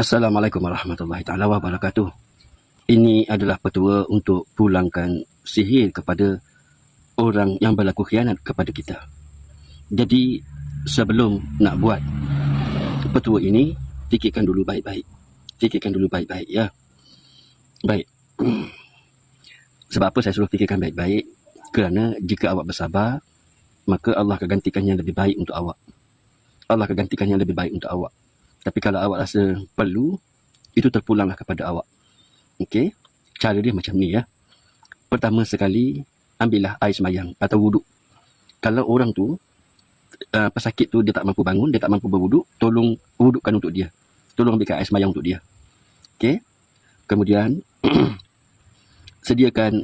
Assalamualaikum warahmatullahi taala wabarakatuh. Ini adalah petua untuk pulangkan sihir kepada orang yang berlaku khianat kepada kita. Jadi sebelum nak buat petua ini, fikirkan dulu baik-baik. Fikirkan dulu baik-baik ya. Baik. Sebab apa saya suruh fikirkan baik-baik? Kerana jika awak bersabar, maka Allah akan gantikan yang lebih baik untuk awak. Allah akan gantikan yang lebih baik untuk awak. Tapi kalau awak rasa perlu, itu terpulanglah kepada awak. Okey? Cara dia macam ni ya. Pertama sekali, ambillah air semayang atau wuduk. Kalau orang tu, uh, pesakit tu dia tak mampu bangun, dia tak mampu berwuduk, tolong wudukkan untuk dia. Tolong ambilkan air semayang untuk dia. Okey? Kemudian, sediakan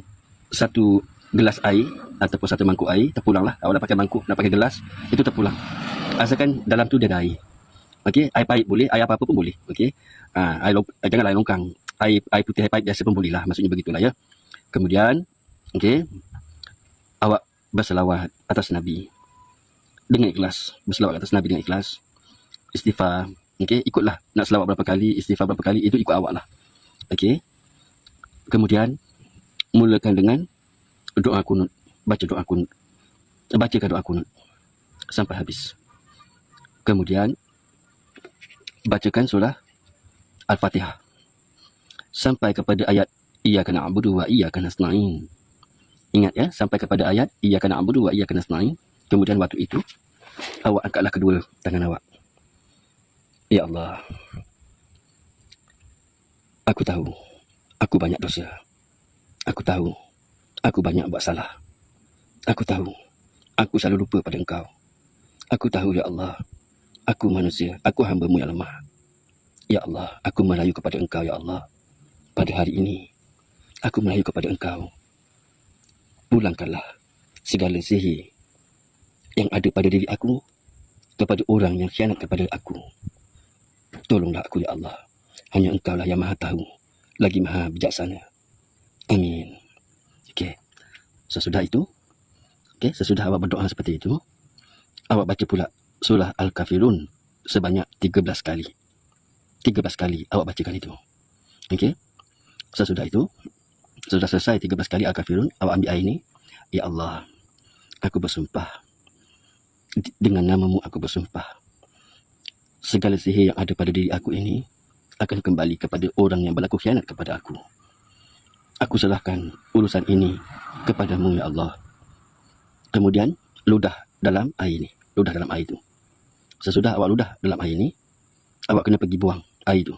satu gelas air ataupun satu mangkuk air, terpulanglah. Awak nak pakai mangkuk, nak pakai gelas, itu terpulang. Asalkan dalam tu dia ada air. Okey, air pahit boleh, air apa-apa pun boleh. Okey. Ha, air long, eh, janganlah air longkang. Air air putih air pahit biasa pun boleh lah. Maksudnya begitulah ya. Kemudian, okey. Awak berselawat atas Nabi. Dengan ikhlas. Berselawat atas Nabi dengan ikhlas. Istighfar. Okey, ikutlah. Nak selawat berapa kali, istighfar berapa kali, itu ikut awak lah. Okey. Kemudian, mulakan dengan doa kunut. Baca doa kunut. Bacakan doa kunut. Sampai habis. Kemudian, bacakan surah Al-Fatihah sampai kepada ayat iyyaka na'budu wa iyyaka nasta'in. Ingat ya, sampai kepada ayat iyyaka na'budu wa iyyaka nasta'in. Kemudian waktu itu awak angkatlah kedua tangan awak. Ya Allah. Aku tahu aku banyak dosa. Aku tahu aku banyak buat salah. Aku tahu aku selalu lupa pada engkau. Aku tahu ya Allah Aku manusia, aku hamba-Mu yang lemah. Ya Allah, aku merayu kepada Engkau, Ya Allah. Pada hari ini, aku merayu kepada Engkau. Pulangkanlah segala sihir yang ada pada diri aku kepada orang yang khianat kepada aku. Tolonglah aku, Ya Allah. Hanya Engkau lah yang maha tahu, lagi maha bijaksana. Amin. Okey. Sesudah itu, okey, sesudah awak berdoa seperti itu, awak baca pula surah Al-Kafirun sebanyak 13 kali. 13 kali awak bacakan itu. Okey. Sesudah itu, sudah selesai 13 kali Al-Kafirun, awak ambil air ini. Ya Allah, aku bersumpah. Dengan namamu aku bersumpah. Segala sihir yang ada pada diri aku ini akan kembali kepada orang yang berlaku khianat kepada aku. Aku serahkan urusan ini kepadamu, Ya Allah. Kemudian, ludah dalam air ini. Ludah dalam air itu. Sesudah awak ludah dalam air ini, awak kena pergi buang air itu.